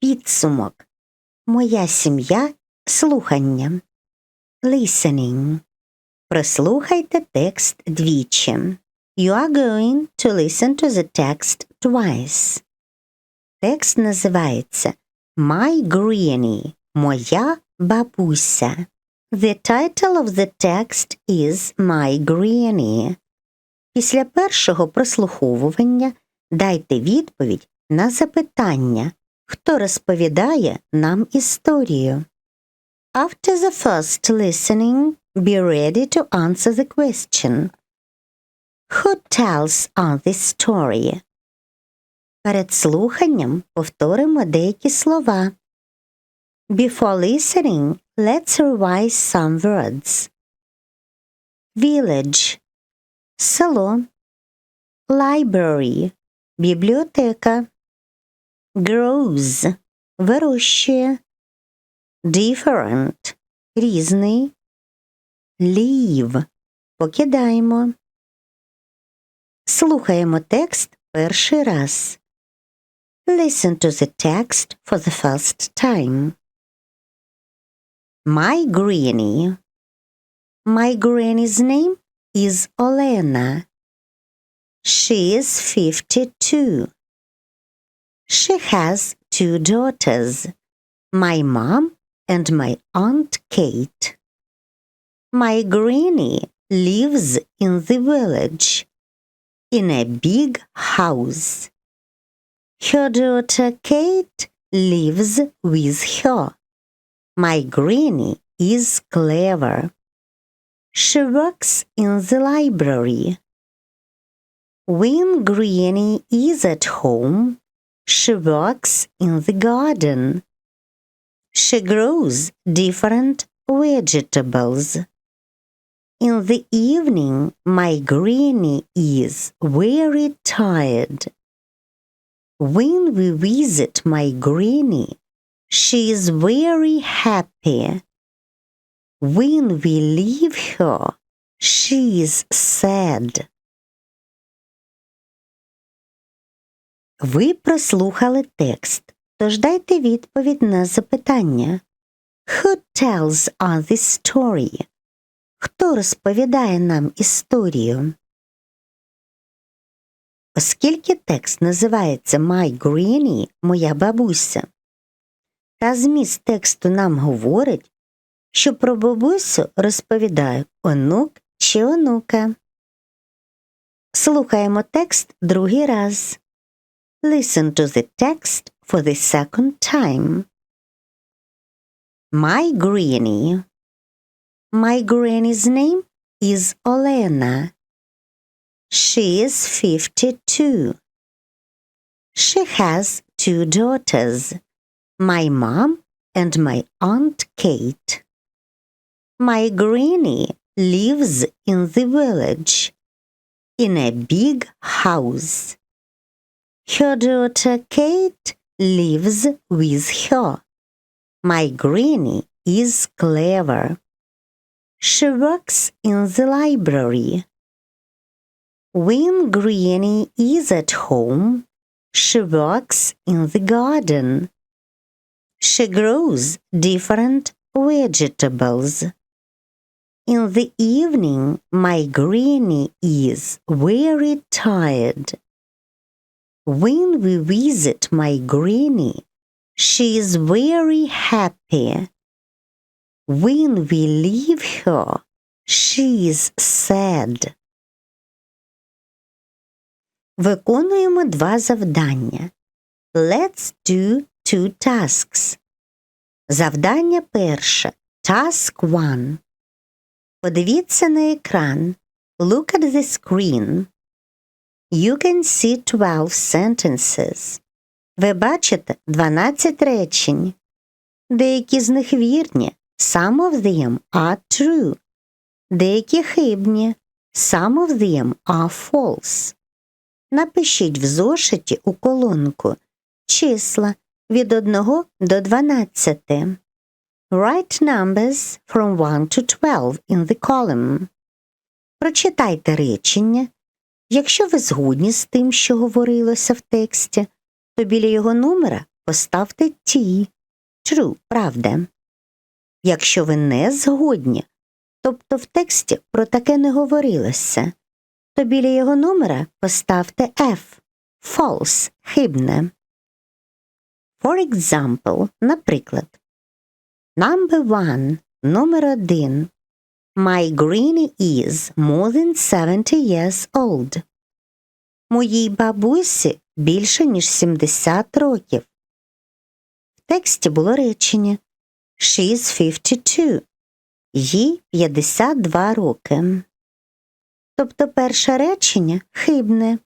Підсумок. Моя сім'я слухання. Listening. Прослухайте текст двічі. You are going to listen to the text twice. Текст називається My Granny. Моя бабуся. The title of the text is My Granny. Після першого прослуховування дайте відповідь на запитання, хто розповідає нам історію. After the first listening, be ready to answer the question. Who tells us this story? Перед слуханням повторимо деякі слова. Before listening, let's revise some words. Village – село. Library – бібліотека. Grows – вирощує. Different – різний. Leave – покидаємо. Слухаємо текст перший раз. Listen to the text for the first time. My granny. My granny's name is Olena. She is 52. She has two daughters, my mom and my aunt Kate. My granny lives in the village in a big house. Her daughter Kate lives with her. My granny is clever. She works in the library. When granny is at home, she works in the garden. She grows different vegetables. In the evening, my granny is very tired. When we visit my granny, she is very happy. When we leave her, she is sad. Ви прослухали текст, тож дайте відповідь на запитання. Who tells us this story? Хто розповідає нам історію? Оскільки текст називається My Granny, моя бабуся, та зміст тексту нам говорить, що про бабусю розповідає онук чи онука. Слухаємо текст другий раз. Listen to the text for the second time. My granny. My granny's name is Olena. She is 52. She has two daughters, my mom and my aunt Kate. My granny lives in the village in a big house. Her daughter Kate lives with her. My granny is clever. She works in the library. When granny is at home, she works in the garden. She grows different vegetables. In the evening, my granny is very tired. When we visit my granny, she is very happy. When we leave her, she is sad. Виконуємо два завдання. Let's do two tasks. Завдання перше. Task 1. Подивіться на екран. Look at the screen. You can see 12 sentences. Ви бачите 12 речень. Деякі з них вірні. Some of them are true. Деякі хибні. Some of them are false. Напишіть в зошиті у колонку числа від 1 до 12. Write numbers from 1 to 12 in the column. Прочитайте речення. Якщо ви згодні з тим, що говорилося в тексті, то біля його номера поставте ті. True, правда. Якщо ви не згодні, тобто в тексті про таке не говорилося, то біля його номера поставте F. False – хибне. For example, наприклад, Number one – номер один. My granny is more than 70 years old. Моїй бабусі більше, ніж 70 років. В тексті було речення She is 52. Їй 52 роки. Тобто перше речення хибне.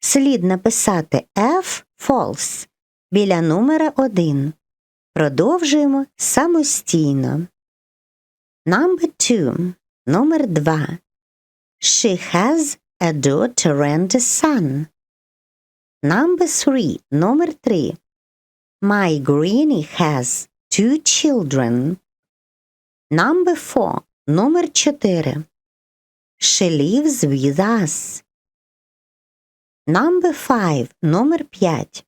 Слід написати F false біля номера 1. Продовжуємо самостійно. Number two. Номер 2. She has a daughter and a son. Number three. Номер 3. My granny has two children. Number four. Номер 4. She lives with us. Number five. Номер 5.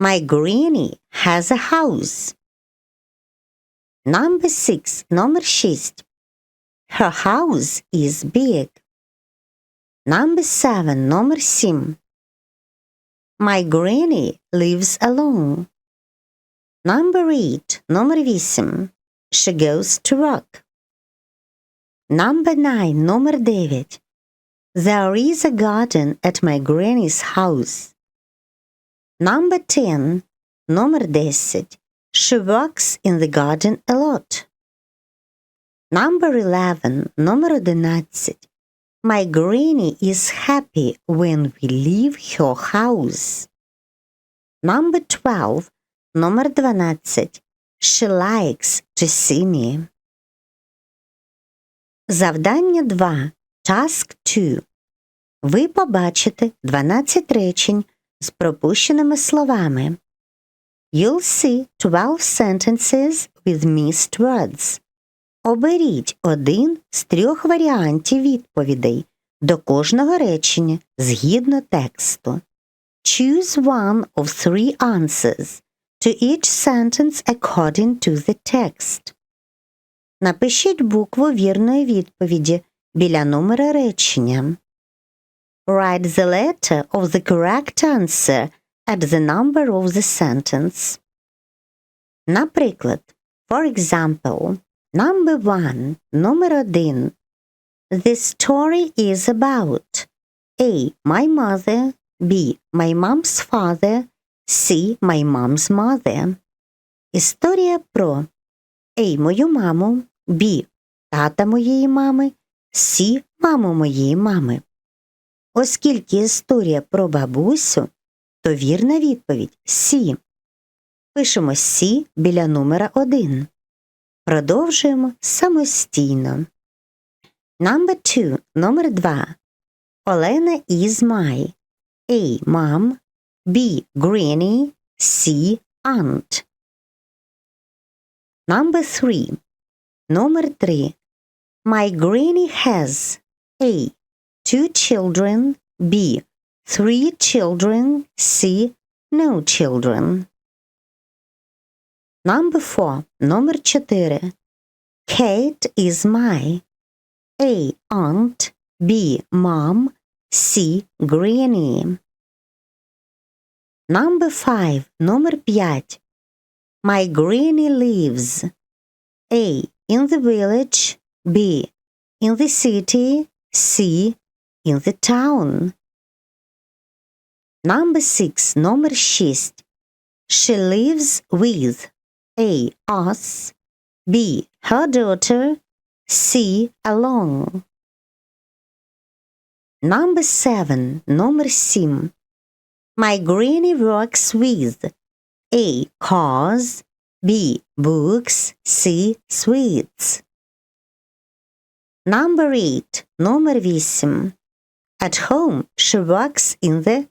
My granny has a house. Number six. Номер 6. Her house is big. Number seven. Номер 7. My granny lives alone. Number 8. Номер 8. She goes to work. Number 9. Номер 9. There is a garden at my granny's house. Number 10. Номер 10. She works in the garden a lot. Number 11. Номер 11. My granny is happy when we leave her house. Number 12. Номер 12. She likes to see me. Завдання 2. Task 2. Ви побачите 12 речень з пропущеними словами. You'll see 12 sentences with missed words. Оберіть один з трьох варіантів відповідей до кожного речення згідно тексту. Choose one of three answers to each sentence according to the text. Напишіть букву вірної відповіді біля номера речення. Write the letter of the correct answer at the number of the sentence. Наприклад, for example, number one, номер один. The story is about A. My mother B. My mom's father C. My mom's mother. Історія про A. Мою маму B. Тата моєї мами C. Маму моєї мами. Оскільки історія про бабусю, то вірна відповідь Сі. Пишемо Сі біля номера 1. Продовжуємо самостійно. Number 2. Номер 2. Олена is my A. Mom B. Granny C. Aunt. Number 3. Номер 3. My granny has A. Two children B. Three children C. No children. Number 4. Номер 4. Kate is my A. Aunt B. Mom C. Granny. Number 5. Номер 5. My granny lives A. In the village B. In the city C. In the town. Number 6. Номер 6. She lives with A. Us B. Her daughter C. Along. Number 7. Номер 7. My granny works with A. Cars B. Books C. Sweets. Number 8. Номер 8. At home, she works in the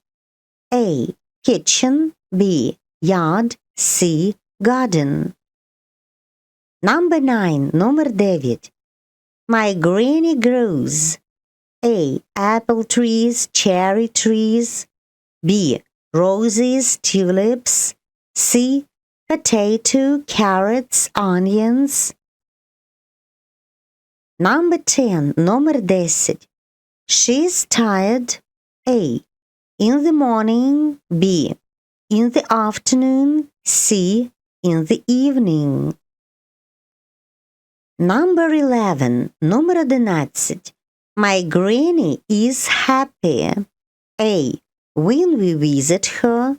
A. Kitchen B. Yard C. Garden. Number 9. Номер 9. My granny grows A. Apple trees, cherry trees B. Roses, tulips C. Potato, carrots, onions. Number 10. Номер 10. She's tired. A. in the morning, B. In the afternoon, C. In the evening. Number 11. Numero 11. My granny is happy. A. When we visit her.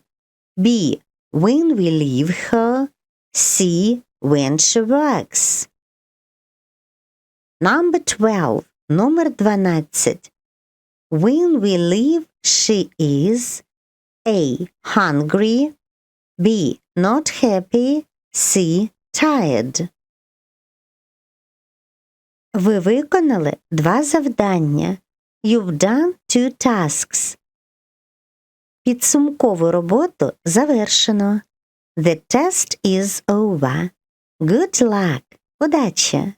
B. When we leave her. C. When she works. Number 12. Number 12. When we leave she is A. Hungry. B. Not happy. C. Tired. Ви виконали два завдання. You've done two tasks. Підсумкову роботу завершено. The test is over. Good luck. Удачі!